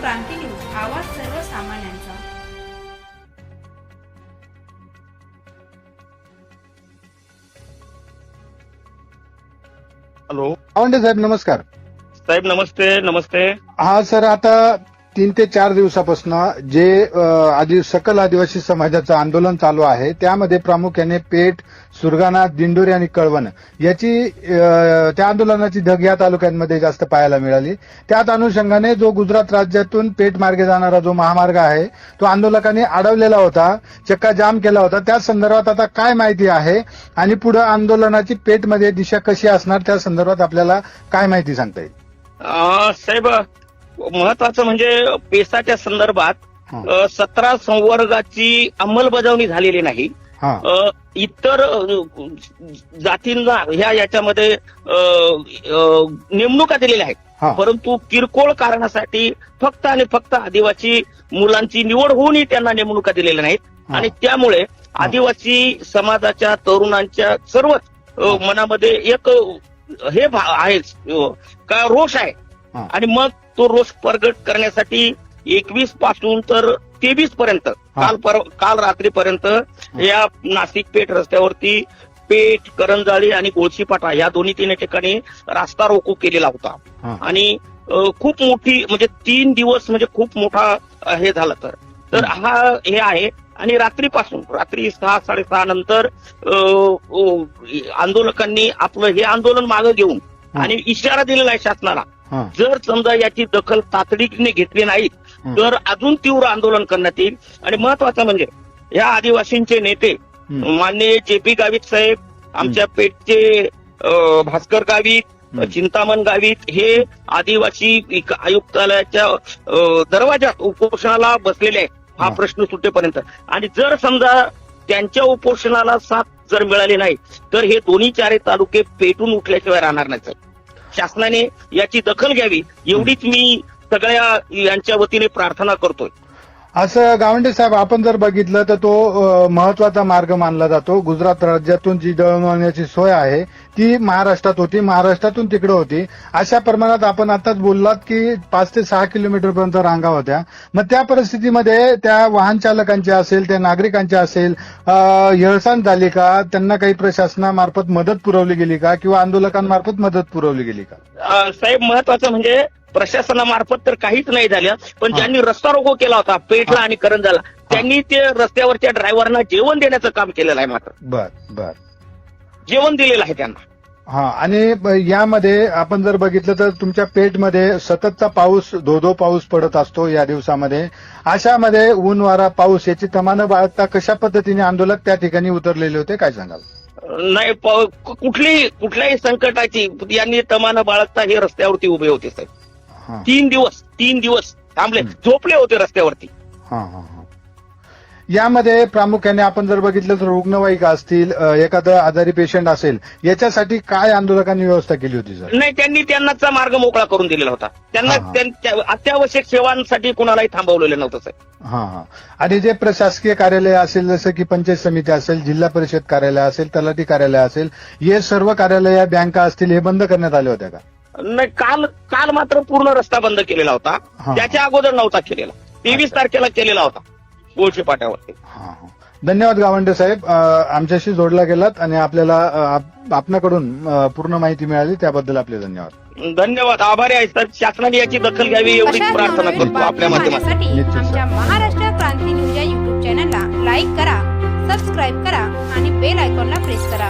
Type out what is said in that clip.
क्रांती news आवाज सर्वसामान्यांचा. Hello. आवंडे साहेब नमस्कार. साहेब नमस्ते नमस्ते. हा सर आता तीन ते चार दिवसापासून जे अ, आदि सकल आदिवासी समाजाचं आंदोलन चालू आहे त्यामध्ये प्रामुख्याने पेठ सुरगाणा दिंडोरी आणि कळवण याची त्या आंदोलनाची धग या तालुक्यांमध्ये जास्त पाहायला मिळाली. त्याच अनुषंगाने जो गुजरात राज्यातून पेठ मार्गे जाणारा जो महामार्ग आहे तो आंदोलकांनी अडवलेला होता चक्का जाम केला होता. त्या संदर्भात आता काय माहिती आहे आणि पुढे आंदोलनाची पेठमध्ये दिशा कशी असणार त्या संदर्भात आपल्याला काय माहिती सांगता येईल? साहेब महत्वाचं म्हणजे पेसाच्या संदर्भात. सतरा संवर्गाची अंमलबजावणी झालेली नाही. इतर जातींना ह्या याच्यामध्ये नेमणुका दिलेल्या आहेत. परंतु किरकोळ कारणासाठी फक्त आणि फक्त आदिवासी मुलांची निवड होऊनही त्यांना नेमणुका दिलेल्या नाहीत. आणि त्यामुळे आदिवासी समाजाच्या तरुणांच्या सर्वच मनामध्ये एक हे भा- आहे अ, का रोष आहे. आणि मग तो रोष प्रगट करण्यासाठी एकवीसपासून तर तेवीस पर्यंत काल पर- काल रात्रीपर्यंत या नाशिक पेठ रस्त्यावरती पेठ करंजाळी आणि गोळशीपाटा या दोन्ही तीन ठिकाणी रास्ता रोको केलेला होता. आणि खूप मोठी म्हणजे तीन दिवस म्हणजे खूप मोठा हे झालं तर. तर हा हे आहे. आणि रात्रीपासून रात्री सहा साडेसहा नंतर आंदोलकांनी आपलं हे आंदोलन मागे घेऊन. आणि इशारा दिलेला आहे शासनाला जर समजा याची दखल तातडीने घेतली नाही. तर अजून तीव्र आंदोलन करण्यात येईल आणि महत्वाचं म्हणजे या आदिवासींचे नेते. माननीय जे पी गावित साहेब आमच्या पेठचे भास्कर गावित. चिंतामण गावित हे आदिवासी आयुक्तालयाच्या दरवाजात उपोषणाला बसलेले आहेत हा. प्रश्न सुटेपर्यंत आणि जर समजा त्यांच्या उपोषणाला साथ जर मिळाली नाही तर हे दोन्ही चारही तालुके पेटून उठल्याशिवाय राहणार नाही. शासनाने याची दखल घ्यावी एवढीच मी सगळ्या यांच्या वतीने प्रार्थना करतोय. असं गावंडे साहेब आपण जर बघितलं तर तो महत्त्वाचा मार्ग मानला जातो. गुजरात राज्यातून जी दळणवळण्याची सोय आहे ती महाराष्ट्रात होती महाराष्ट्रातून तिकडे होती. अशा प्रमाणात आपण आताच बोललात की पाच ते सहा किलोमीटर पर्यंत रांगा होत्या. मग त्या परिस्थितीमध्ये त्या वाहन चालकांच्या असेल त्या नागरिकांच्या असेल अ, हेळसांड झाली का? त्यांना काही प्रशासनामार्फत मदत पुरवली गेली का? किंवा आंदोलकांमार्फत मदत पुरवली गेली का? साहेब महत्वाचं म्हणजे प्रशासनामार्फत तर काहीच नाही झालं पण. ज्यांनी रस्ता रोको केला होता पेठला आणि करंजाला त्यांनी ते रस्त्यावरच्या ड्रायव्हरना जेवण देण्याचं काम केलेलं आहे मात्र. बर बर. जेवण दिलेलं आहे त्यांना. हा आणि यामध्ये आपण जर बघितलं तर तुमच्या पेठमध्ये सततचा पाऊस धो धो पाऊस पडत असतो या दिवसामध्ये. अशामध्ये ऊन वारा पाऊस याची तमानं बाळगता कशा पद्धतीने आंदोलक त्या ठिकाणी उतरलेले होते काय सांगाल? नाही कुठली कुठल्याही संकटाची यांनी तमानं बाळगता हे रस्त्यावरती उभे होते साहेब. तीन दिवस तीन दिवस थांबले. झोपले होते रस्त्यावरती. हा हा हा. यामध्ये प्रामुख्याने आपण जर बघितलं तर रुग्णवाहिका असतील एखादं आजारी पेशंट असेल याच्यासाठी काय आंदोलकांनी व्यवस्था केली होती सर नाही त्यांनी त्यांनाचा मार्ग मोकळा करून दिलेला होता. त्यांना अत्यावश्यक सेवांसाठी कुणालाही थांबवलेलं नव्हतं हा हा. आणि जे प्रशासकीय कार्यालय असेल जसं की पंचायत समिती असेल जिल्हा परिषद कार्यालय असेल तलाठी कार्यालय असेल हे सर्व कार्यालय बँका असतील हे बंद करण्यात आले होत्या का? नाही काल काल मात्र पूर्ण रस्ता बंद केलेला होता. हा. त्याच्या अगोदर नव्हता केलेला. तेवीस तारखेला केलेला होता. गोळशी पाट्यावरती. हा, हा. धन्यवाद गावंडे साहेब. अ, आमच्याशी जोडला गेलात आणि आपल्याला अ, आप- आपणाकडून अ, पूर्ण माहिती मिळाली. त्याबद्दल आपले धन्यवाद. धन्यवाद. आभारी आहे सर. शासनाने याची दखल घ्यावी एवढीच अशाच प्रार्थना नवनवीन करतो आपल्या बातम्या माध्यमातून. पाहण्यासाठी निश्चित, सर. आमच्या महाराष्ट्र क्रांती न्यूज या युट्यूब चॅनलला लाईक करा सबस्क्राईब करा आणि बेल आयकॉनला प्रेस करा.